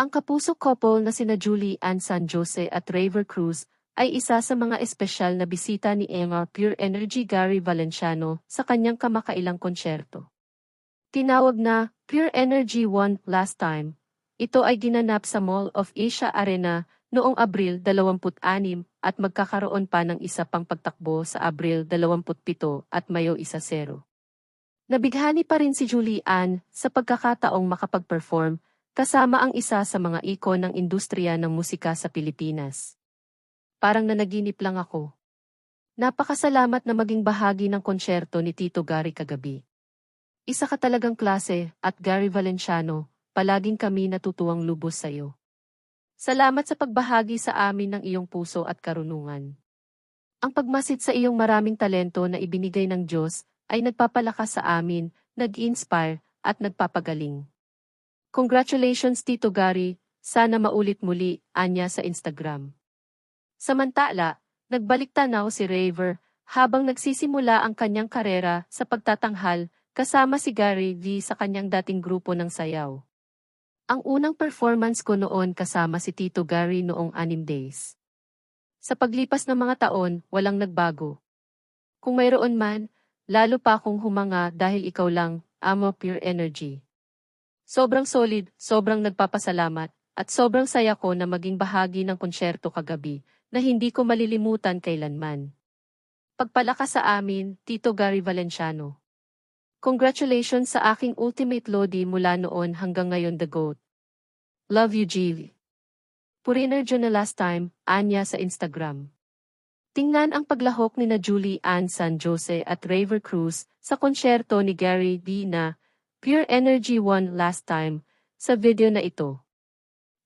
Ang kapuso couple na sina Julie Ann San Jose at Raver Cruz ay isa sa mga espesyal na bisita ni Emma Pure Energy Gary Valenciano sa kanyang kamakailang konsyerto. Tinawag na Pure Energy One Last Time. Ito ay ginanap sa Mall of Asia Arena noong Abril 26 at magkakaroon pa ng isa pang pagtakbo sa Abril 27 at Mayo 10. Nabighani pa rin si Julie Ann sa pagkakataong makapag-perform kasama ang isa sa mga ikon ng industriya ng musika sa Pilipinas. Parang nanaginip lang ako. Napakasalamat na maging bahagi ng konsyerto ni Tito Gary kagabi. Isa ka talagang klase at Gary Valenciano, palaging kami natutuwang lubos sa iyo. Salamat sa pagbahagi sa amin ng iyong puso at karunungan. Ang pagmasid sa iyong maraming talento na ibinigay ng Diyos ay nagpapalakas sa amin, nag-inspire, at nagpapagaling. Congratulations Tito Gary, sana maulit muli, anya sa Instagram. Samantala, nagbalik tanaw si Raver habang nagsisimula ang kanyang karera sa pagtatanghal kasama si Gary V sa kanyang dating grupo ng sayaw. Ang unang performance ko noon kasama si Tito Gary noong anim days. Sa paglipas ng mga taon, walang nagbago. Kung mayroon man, lalo pa akong humanga dahil ikaw lang, amo pure energy. Sobrang solid, sobrang nagpapasalamat, at sobrang saya ko na maging bahagi ng konsyerto kagabi, na hindi ko malilimutan kailanman. Pagpalakas sa amin, Tito Gary Valenciano. Congratulations sa aking ultimate Lodi mula noon hanggang ngayon the GOAT. Love you, Gilly. Puriner na last time, Anya sa Instagram. Tingnan ang paglahok ni na Julie Ann San Jose at Raver Cruz sa konsyerto ni Gary D na Pure Energy One last time, sa video na ito.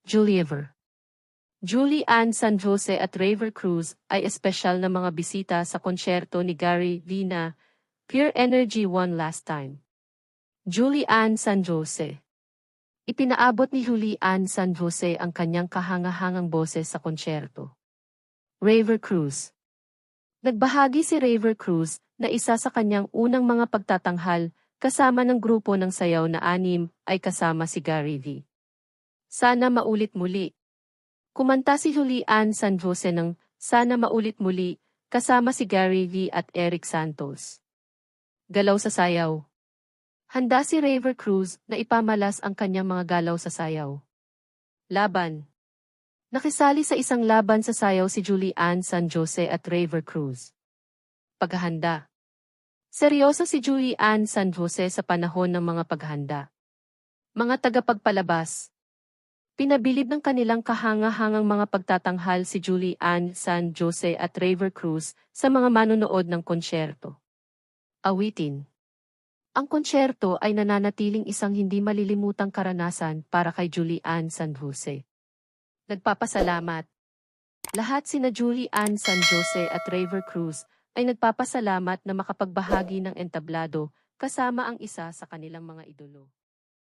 Juliever Julie Ann San Jose at Raver Cruz ay espesyal na mga bisita sa konsyerto ni Gary Vina, Pure Energy One last time. Julie Ann San Jose Ipinaabot ni Julie Ann San Jose ang kanyang kahangahangang boses sa konsyerto. Raver Cruz Nagbahagi si Raver Cruz na isa sa kanyang unang mga pagtatanghal Kasama ng grupo ng sayaw na anim ay kasama si Gary V. Sana maulit muli. Kumanta si Julian San Jose ng Sana maulit muli kasama si Gary V at Eric Santos. Galaw sa sayaw. Handa si Raver Cruz na ipamalas ang kanyang mga galaw sa sayaw. Laban. Nakisali sa isang laban sa sayaw si Julian San Jose at Raver Cruz. Paghahanda. Seryoso si Julie Ann San Jose sa panahon ng mga paghanda. Mga tagapagpalabas. Pinabilib ng kanilang kahanga-hangang mga pagtatanghal si Julie Ann San Jose at Raver Cruz sa mga manonood ng konsyerto. Awitin. Ang konsyerto ay nananatiling isang hindi malilimutang karanasan para kay Julie Ann San Jose. Nagpapasalamat. Lahat sina Julie Ann San Jose at Raver Cruz ay nagpapasalamat na makapagbahagi ng entablado kasama ang isa sa kanilang mga idolo.